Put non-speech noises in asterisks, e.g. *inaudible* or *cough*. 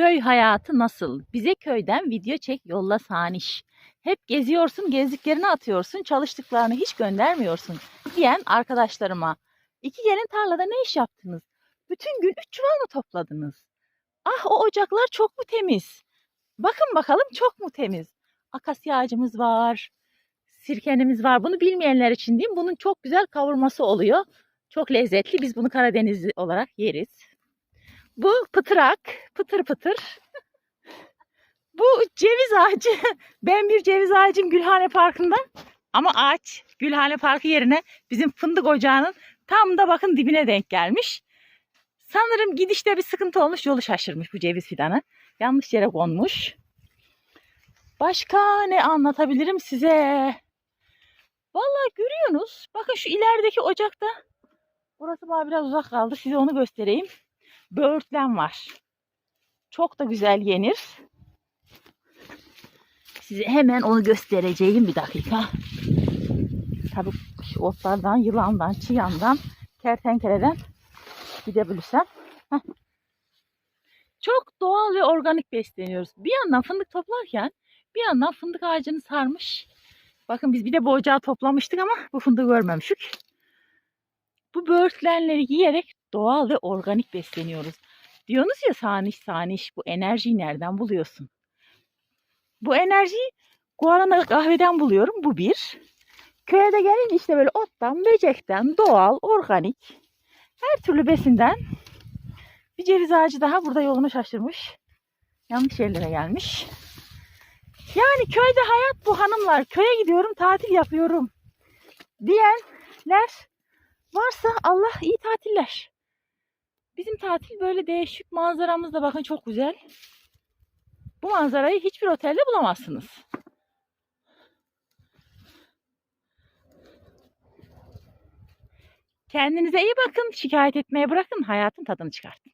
Köy hayatı nasıl? Bize köyden video çek yolla Saniş. Hep geziyorsun, gezdiklerini atıyorsun, çalıştıklarını hiç göndermiyorsun diyen arkadaşlarıma. İki gelin tarlada ne iş yaptınız? Bütün gün üç çuval mı topladınız? Ah o ocaklar çok mu temiz? Bakın bakalım çok mu temiz? Akasya ağacımız var, sirkenimiz var. Bunu bilmeyenler için diyeyim. Bunun çok güzel kavurması oluyor. Çok lezzetli. Biz bunu Karadenizli olarak yeriz. Bu pıtırak, pıtır pıtır. Bu ceviz ağacı. *laughs* Ben bir ceviz ağacım Gülhane Parkı'nda. Ama ağaç Gülhane Parkı yerine bizim fındık ocağının tam da bakın dibine denk gelmiş. Sanırım gidişte bir sıkıntı olmuş, yolu şaşırmış bu ceviz fidanı. Yanlış yere konmuş. Başka ne anlatabilirim size? Vallahi görüyorsunuz. Bakın şu ilerideki ocakta. Burası bana biraz uzak kaldı. Size onu göstereyim. Böğürtlen var. Çok da güzel yenir. Size hemen onu göstereceğim bir dakika. Tabii otlardan, yılandan, çıyandan, kertenkeleden gidebilirsem. Heh. Çok doğal ve organik besleniyoruz. Bir yandan fındık toplarken bir yandan fındık ağacını sarmış. Bakın biz bir de bu ocağı toplamıştık ama bu fındığı görmemiştik. Bu böğürtlenleri yiyerek doğal ve organik besleniyoruz. Diyorsunuz ya saniş saniş bu enerjiyi nereden buluyorsun? Bu enerjiyi guarana kahveden buluyorum. Bu bir. Köye de gelince işte böyle ottan, böcekten, doğal, organik her türlü besinden bir ceviz ağacı daha burada yolunu şaşırmış. Yanlış yerlere gelmiş. Yani köyde hayat bu hanımlar. Köye gidiyorum, tatil yapıyorum diyenler varsa Allah iyi tatiller. Bizim tatil böyle değişik manzaramız da bakın çok güzel. Bu manzarayı hiçbir otelde bulamazsınız. Kendinize iyi bakın. Şikayet etmeye bırakın. Hayatın tadını çıkartın.